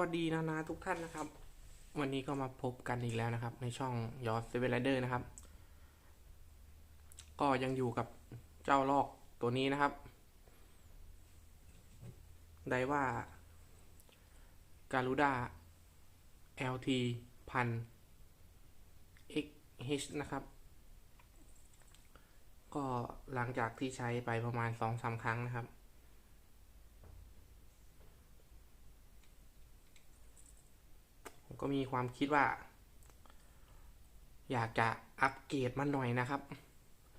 วัสดีนานาทุกท่านนะครับ วันนี้ก็มาพบกันอีกแล้วนะครับ ในช่องยอสเซเวลเดอร์นะครับ ก็ยังอยู่กับเจ้าลอกตัวนี้นะครับ ได้ว่าการูด้า LT พัน XH นะครับ ก็หลังจากที่ใช้ไปประมาณ 2-3 ครั้งนะครับ ผมก็มีความคิดว่า อยากจะอัปเกรดมันหน่อยนะครับ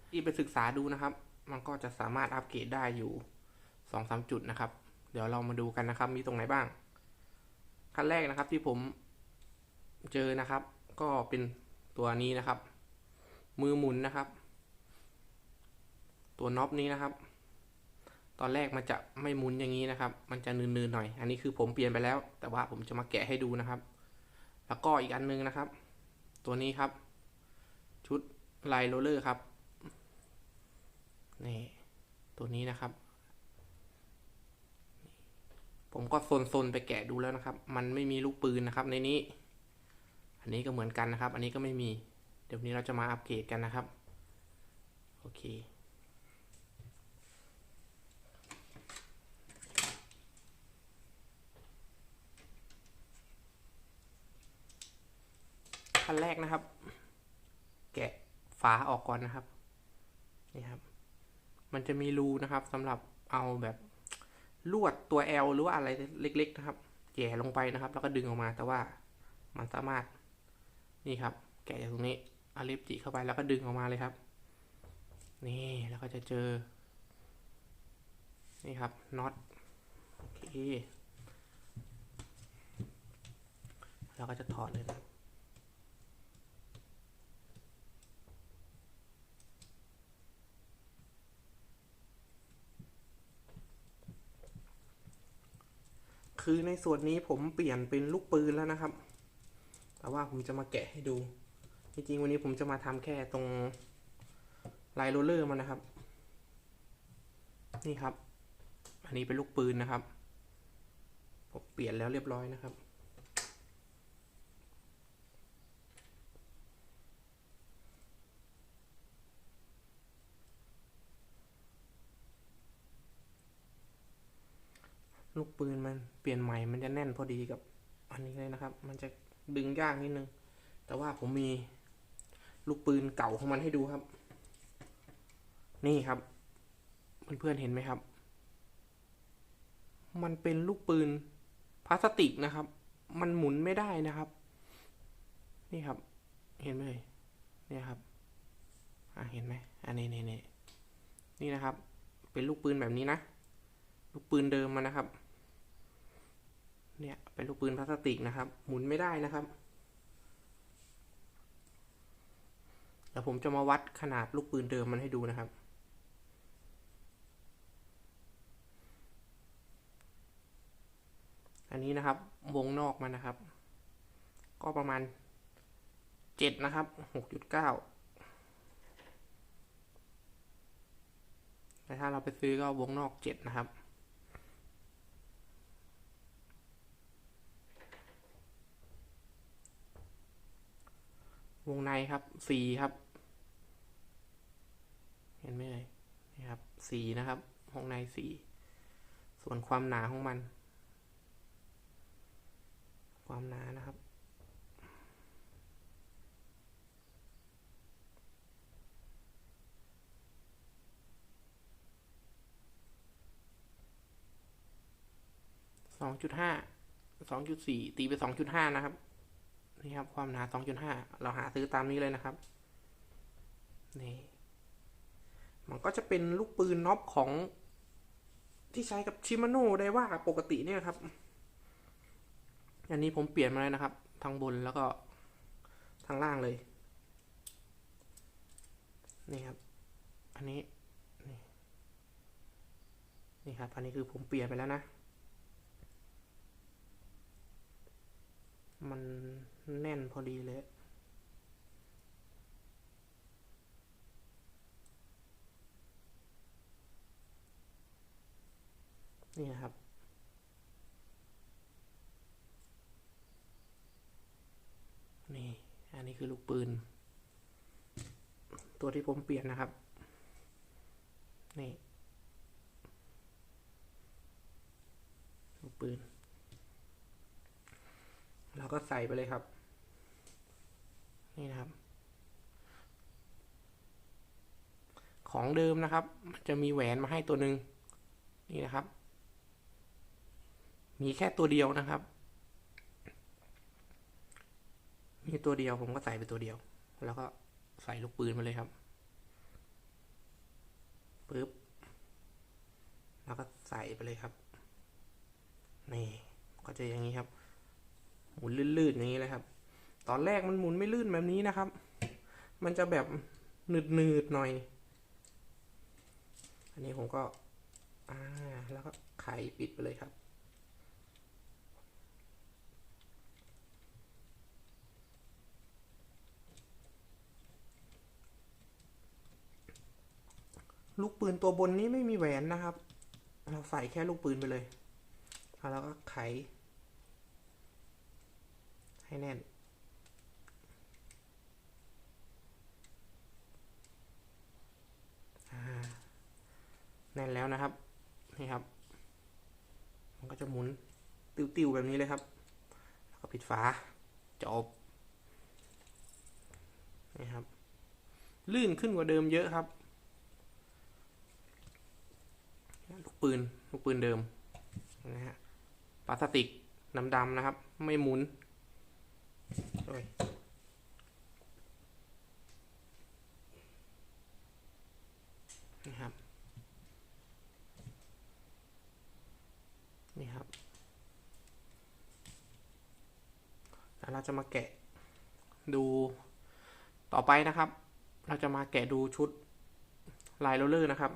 ที่ไปศึกษาดูนะครับ มันก็จะสามารถอัปเกรดได้อยู่สองสามจุดนะครับ เดี๋ยวเรามาดูกันนะครับ มีตรงไหนบ้างขั้นแรกนะครับที่ผมเจอนะครับ ก็เป็นตัวนี้นะครับ มือหมุนนะครับ ตัวน็อปนี้นะครับ ตอนแรกมันจะไม่หมุนอย่างนี้นะครับ มันจะนืนๆหน่อย อันนี้คือผมเปลี่ยนไปแล้ว แต่ว่าผมจะมาแกะให้ดูนะครับ แล้วก็อีกอันนึงนะครับ ตัวนี้ครับ ชุดไลโรเลอร์ครับ นี่ ตัวนี้นะครับ ผมก็โซนๆไปแกะดูแล้วนะครับ มันไม่มีลูกปืนนะครับ ในนี้ อันนี้ก็เหมือนกันนะครับ อันนี้ก็ไม่มี เดี๋ยวนี้เราจะมาอัปเกรดกันนะครับ โอเค ขั้นแรกนะครับ แกะฝาออกก่อนนะครับนี่ครับ มันจะมีรูนะครับสำหรับเอาแบบลวดตัว L หรือว่าอะไรเล็ก ๆ นะครับแย่ลงไปนะครับ แล้วก็ดึงออกมาแต่ว่ามันสามารถนี่ครับ แกะจากตรงนี้เอาเล็บจิเข้าไปแล้วก็ดึงออกมาเลยครับ นี่แล้วก็จะเจอ นี่ครับน็อตโอเคแล้วก็จะถอดเลยนะ คือในส่วนนี้ผมเปลี่ยนเป็นลูกปืนแล้วนะครับ แต่ว่าผมจะมาแกะให้ดู จริงๆวันนี้ผมจะมาทำแค่ตรงลายโรเลอร์มันนะครับ นี่ครับ อันนี้เป็นลูกปืนนะครับ ผมเปลี่ยนแล้วเรียบร้อยนะครับ ลูกปืนมันเปลี่ยนใหม่มันจะแน่นพอดีกับอันนี้เลยนะครับ มันจะดึงยากนิดนึง แต่ว่าผมมีลูกปืนเก่าของมันให้ดูครับ นี่ครับ เพื่อนๆเห็นไหมครับ มันเป็นลูกปืนพลาสติกนะครับ มันหมุนไม่ได้นะครับ นี่ครับ เห็นไหมเลยเนี่ยครับ อ่าเห็นไหมอันนี้นี่นี่นี่นะครับ เป็นลูกปืนแบบนี้นะ ลูกปืนเดิมมันนะครับ เนี่ยเป็นลูกปืนพลาสติกนะครับ หมุนไม่ได้นะครับเดี๋ยวผมจะมาวัดขนาดลูกปืนเดิมมันให้ดูนะครับ อันนี้นะครับวงนอกมันนะครับ ก็ประมาณเจ็ดนะครับหกจุดเก้าแต่ถ้าเราไปซื้อก็วงนอกเจ็ดนะครับ วงในครับสีครับ เห็นไหมเลยนี่ครับสีนะครับ วงในสีส่วนความหนาของมัน ความหนานะครับสองจุดห้าสองจุดสี่ตีไปสองจุดห้านะครับ นี่ครับความหนา 2.5 เราหาซื้อตามนี้เลยนะครับ นี่มันก็จะเป็นลูกปืนน็อปของที่ใช้กับชิมาโน่ได้ว่าปกติเนี่ยครับ อันนี้ผมเปลี่ยนมาเลยนะครับ ทางบนแล้วก็ทางล่างเลย นี่ครับ อันนี้ นี่นี่ครับ อันนี้คือผมเปลี่ยนไปแล้วนะ มัน แน่นพอดีเลยนี่นะครับ นี่ อันนี้คือลูกปืน ตัวที่ผมเปลี่ยนนะครับ นี่ ลูกปืน แล้วก็ใส่ไปเลยครับ นี่นะครับ ของเดิมนะครับมันจะมีแหวนมาให้ตัวหนึ่งนี่นะครับ มีแค่ตัวเดียวนะครับ มีตัวเดียวผมก็ใส่ไปตัวเดียว แล้วก็ใส่ลูกปืนมาเลยครับปึ๊บแล้วก็ใส่ไปเลยครับ นี่ ก็จะอย่างนี้ครับ หมุนลื่นๆอย่างนี้เลยครับ ตอนแรกมันหมุนไม่ลื่นแบบนี้นะครับ มันจะแบบหนืดๆหน่อย อันนี้ผมก็ อ่า แล้วก็ไขปิดไปเลยครับ ลูกปืนตัวบนนี้ไม่มีแหวนนะครับ เราใส่แค่ลูกปืนไปเลยแล้วก็ไข ให้แน่น แน่นแล้วนะครับนี่ครับ มันก็จะหมุนติวๆแบบนี้เลยครับ แล้วก็ปิดฝาจบนี่ครับ ลื่นขึ้นกว่าเดิมเยอะครับลูกปืนลูกปืนเดิมนะฮะพลาสติกดำๆนะครับ ไม่หมุนโอ้ยนี่ครับนี่ครับ แล้ว เราจะมาแกะดูต่อไปนะครับ เราจะมาแกะดูชุดลายโรลเลอร์นะครับ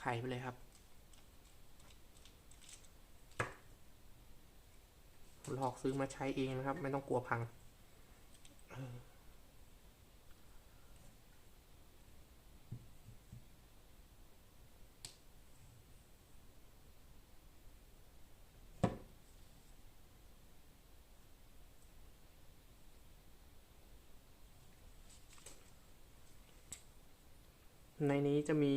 ไขไปเลยครับหลอกซื้อมาใช้เองนะครับ ไม่ต้องกลัวพัง ในนี้จะมี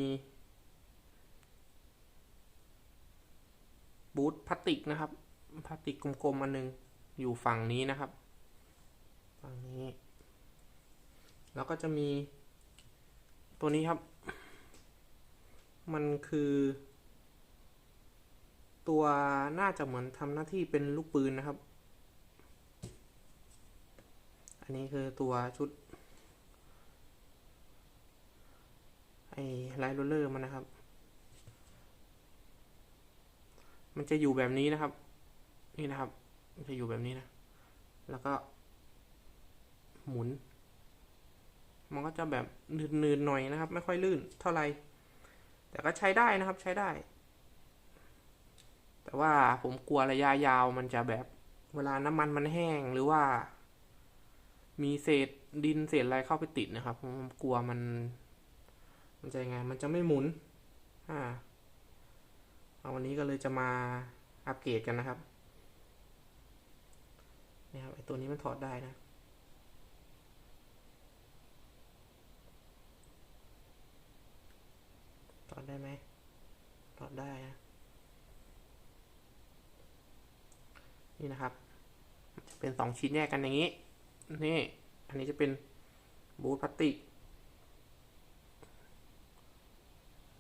บูทพลาสติกนะครับพลาสติกกลมๆอันหนึงอยู่ฝั่งนี้นะครับ ฝั่งนี้ แล้วก็จะมีตัวนี้ครับ มันคือ ตัวน่าจะเหมือนทำหน้าที่เป็นลูกปืนนะครับ อันนี้คือตัวชุด ไอ้ไลท์โรลเลอร์มันนะครับ มันจะอยู่แบบนี้นะครับ นี่นะครับ มันจะอยู่แบบนี้นะ แล้วก็ หมุน มันก็จะแบบนืดๆหน่อยนะครับ ไม่ค่อยลื่นเท่าไหร่แต่ก็ใช้ได้นะครับใช้ได้ แต่ว่าผมกลัวระยะยาวมันจะแบบเวลาน้ำมันมันแห้งหรือว่า มีเศษดินเศษอะไรเข้าไปติดนะครับ ผมกลัวมัน มันจะยังไง มันจะไม่หมุน อ่าเอาวันนี้ก็เลยจะมาอัปเกรดกันนะครับนี่ครับไอตัวนี้มันถอดได้นะถอดได้ไหมถอดได้นะนี่นะครับจะเป็นสองชิ้นแยกกันอย่างนี้ นี่ อันนี้จะเป็นบูทพลาสติก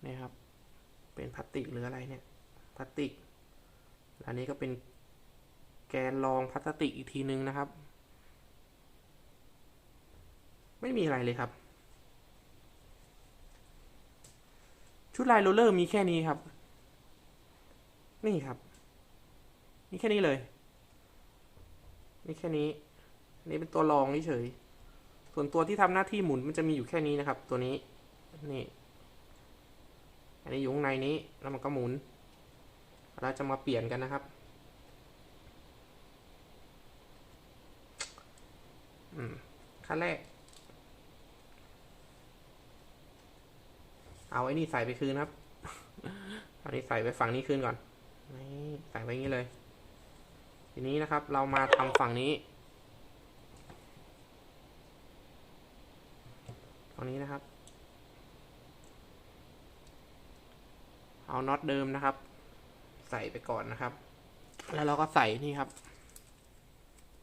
นี่ครับ เป็นพลาสติกหรืออะไรเนี่ยพลาสติก อันนี้ก็เป็นแกนรองพลาสติกอีกทีนึงนะครับ ไม่มีอะไรเลยครับ ชุดลายโรลเลอร์มีแค่นี้ครับ นี่ครับ มีแค่นี้เลย มีแค่นี้อันี่เป็นตัวรองเฉยส่วนตัวที่ทำหน้าที่หมุนมันจะมีอยู่แค่นี้นะครับ ตัวนี้ นี่ อันนี้อยู่ข้างในนี้แล้วมันก็หมุนเราจะมาเปลี่ยนกันนะครับขั้นแรก เอาไอ้นี่ใส่ไปคืนครับตอนนี้ใส่ไปฝั่งนี้ขึ้นก่อนนี่ใส่ไว้อย่างนี้เลย ทีนี้นะครับเรามาทำฝั่งนี้ฝั่งนี้นะครับ เอาน็อตเดิมนะครับ ใส่ไปก่อนนะครับ แล้วเราก็ใส่นี่ครับ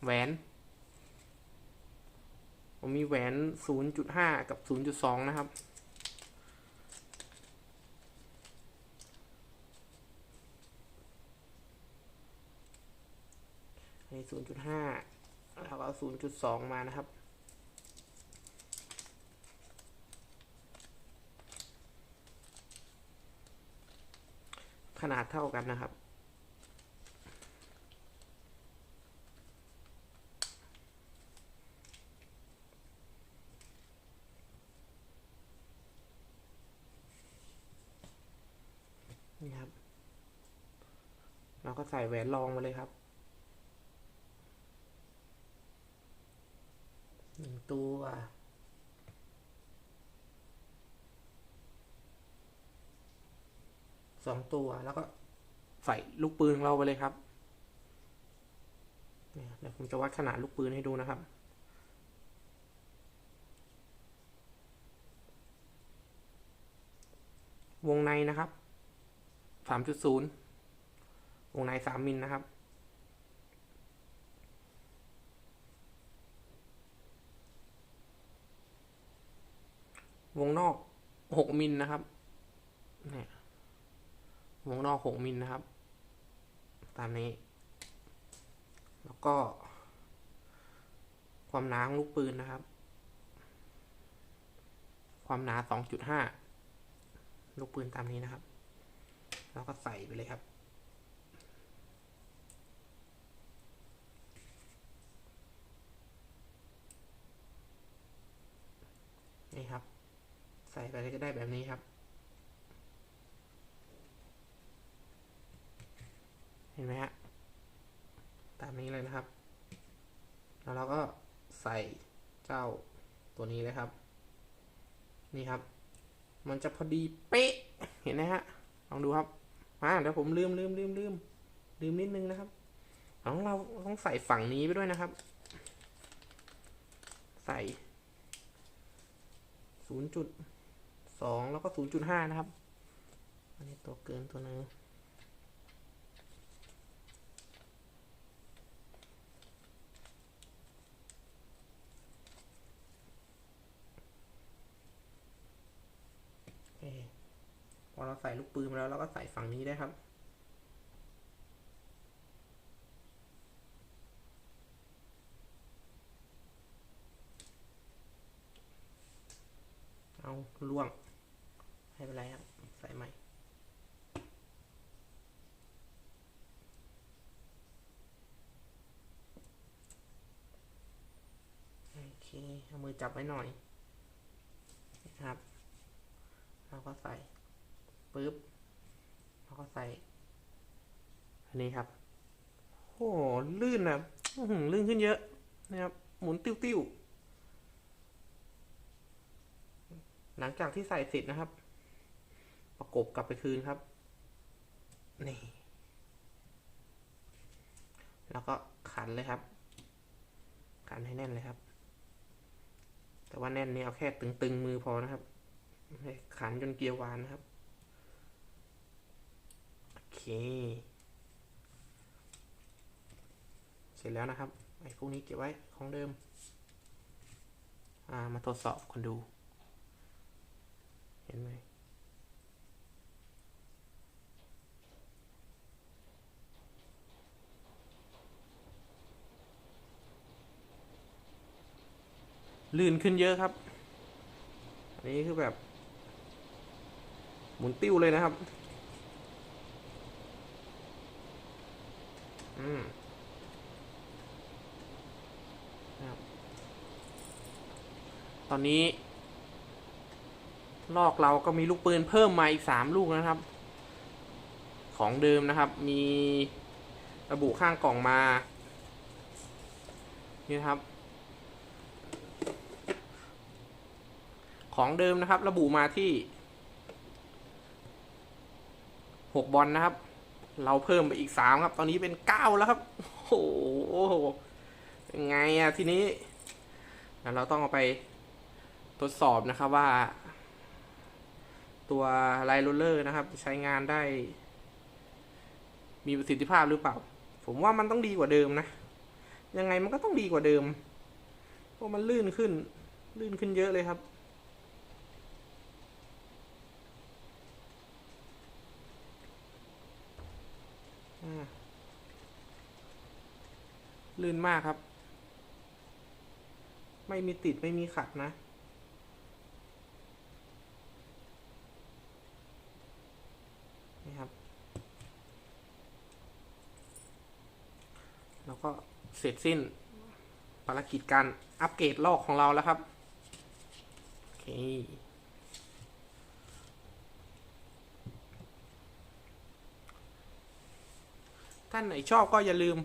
แหวน ผมมีแหวน 0.5 กับ 0.2 นะครับใน0.5 แล้วก็ 0.2 มานะครับ ขนาดเท่ากันนะครับ นี่ครับ เราก็ใส่แหวนรองมาเลยครับหนึ่งตัว สองตัว แล้วก็ใส่ลูกปืนของเราไปเลยครับเนี่ยเดี๋ยวผมจะวัดขนาดลูกปืนให้ดูนะครับ วงในนะครับสามจุดศูนย์วงในสามมิลนะครับ วงนอกหกมิลนะครับเนี่ย วงนอกหกมิลนะครับ ตามนี้ แล้วก็ ความหนาของลูกปืนนะครับ ความหนาสองจุดห้าลูกปืนตามนี้นะครับ แล้วก็ใส่ไปเลยครับนี่ครับ ใส่ไปก็ได้แบบนี้ครับ ห็นไหมฮะ ตามนี้เลยนะครับ แล้วเราก็ใส่เจ้าตัวนี้เลยครับ นี่ครับ มันจะพอดีเป๊ะ เห็นไหมฮะ ลองดูครับอ่าเดี๋ยวผมลืมลืมลืมลืมลืมนิดนึงนะครับของเราต้องใส่ฝั่งนี้ไปด้วยนะครับ ใส่ศูนย์จุดสองแล้วก็ศูนย์จุดห้านะครับ อันนี้ตัวเกินตัวนึงโอเคพ อเราใส่ลูกปืนมาแล้วเราก็ใส่ฝั่งนี้ได้ครับ เอาล่วงไม่เป็นไรครับ ใส่ใหม่โอเคเอามือจับไว้หน่อยนะครับแล้วก็ใส่ ปึ๊บแล้วก็ใส่ อันนี้ครับโอ้โหลื่นนะหืลื่นขึ้นเยอะนะครับ หมุนติ้วๆหลังจากที่ใส่เสร็จนะครับ ประกบกลับไปคืนครับ นี่ แล้วก็ขันเลยครับ ขันให้แน่นเลยครับ แต่ว่าแน่นนี่เอาแค่ตึงๆมือพอนะครับขันจนเกียร์วานนะครับ เคเสร็จแล้วนะครับไอ้พวกนี้เก็บไว้ของเดิม อ่า มาทดสอบคนดู เห็นไหมลื่นขึ้นเยอะครับ อันนี้คือแบบ หมุนติ้วเลยนะครับ อืมครับตอนนี้ ลอกเราก็มีลูกปืนเพิ่มมาอีกสามลูกนะครับ ของเดิมนะครับ มีระบุข้างกล่องมา นี่ครับ ของเดิมนะครับ ระบุมาที่หกบอลนะครับ เราเพิ่มไปอีกสามครับ ตอนนี้เป็นเก้าแล้วครับ โอ้โหเป็นไงอะทีนี้เดี๋ยวเราต้องเอาไปทดสอบนะครับว่า ตัวไลโรลเลอร์นะครับ ใช้งานได้ มีประสิทธิภาพหรือเปล่า ผมว่ามันต้องดีกว่าเดิมนะ ยังไงมันก็ต้องดีกว่าเดิม เพราะมันลื่นขึ้น ลื่นขึ้นเยอะเลยครับ ลื่นมากครับ ไม่มีติดไม่มีขัดนะนี่ครับ แล้วก็เสร็จสิ้นภารกิจการอัปเกรดลอกของเราแล้วครับโอเคท่านไหนชอบก็อย่าลืม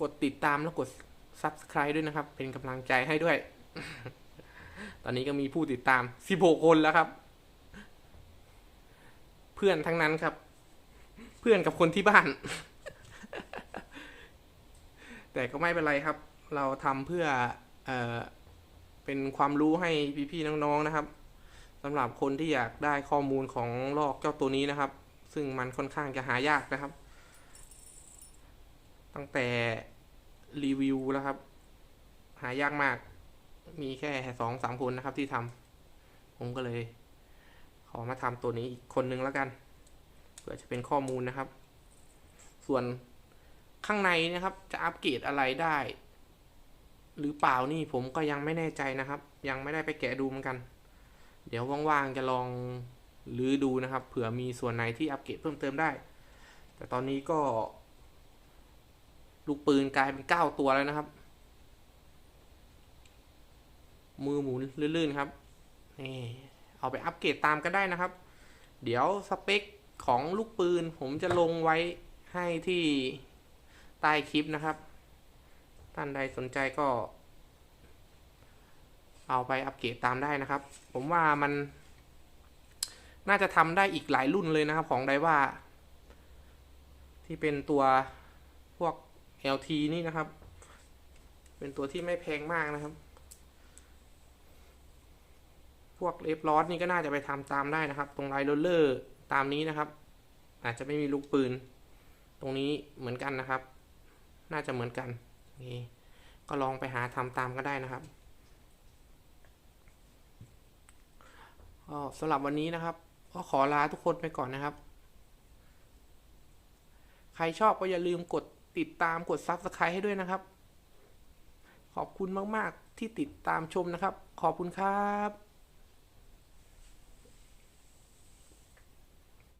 กดติดตามแล้วกด Subscribe ด้วยนะครับ เป็นกำลังใจให้ด้วย ตอนนี้ก็มีผู้ติดตาม 16 คนแล้วครับ เพื่อนทั้งนั้นครับ เพื่อนกับคนที่บ้าน แต่ก็ไม่เป็นไรครับ เราทำเพื่อเออเป็นความรู้ให้พี่ๆน้องๆนะครับสำหรับคนที่อยากได้ข้อมูลของลอกเจ้าตัวนี้นะครับ ซึ่งมันค่อนข้างจะหายากนะครับ ตั้งแต่รีวิวแล้วครับ หายากมาก มีแค่สองสามคนนะครับที่ทำผมก็เลย ขอมาทำตัวนี้อีกคนนึงแล้วกันเพื่อจะเป็นข้อมูลนะครับ ส่วนข้างในนะครับ จะอัปเกรดอะไรได้ หรือเปล่านี่ผมก็ยังไม่แน่ใจนะครับ ยังไม่ได้ไปแกะดูเหมือนกัน เดี๋ยวว่างๆจะลองรื้อดูนะครับ เผื่อมีส่วนไหนที่อัปเกรดเพิ่มเติมได้ แต่ตอนนี้ก็ ลูกปืนกลายเป็นเก้าตัวแล้วนะครับ มือหมุนลื่นๆครับนี่เอาไปอัปเกรดตามกันได้นะครับ เดี๋ยวสเปคของลูกปืนผมจะลงไว้ให้ที่ใต้คลิปนะครับ ท่านใดสนใจก็ เอาไปอัปเกรดตามได้นะครับ ผมว่ามัน น่าจะทำได้อีกหลายรุ่นเลยนะครับของไดว่า ที่เป็นตัว LT นี่นะครับ เป็นตัวที่ไม่แพงมากนะครับ พวกเลฟลอสนี่ก็น่าจะไปทำตามได้นะครับ ตรงไลโรลเลอร์ตามนี้นะครับ อาจจะไม่มีลูกปืน ตรงนี้เหมือนกันนะครับ น่าจะเหมือนกันนี่ก็ลองไปหาทำตามก็ได้นะครับก็สำหรับวันนี้นะครับ ก็ขอลาทุกคนไปก่อนนะครับ ใครชอบก็อย่าลืมกด ติดตามกด Subscribe ให้ด้วยนะครับ ขอบคุณมาก ๆ ที่ติดตามชมนะครับ ขอบคุณครับ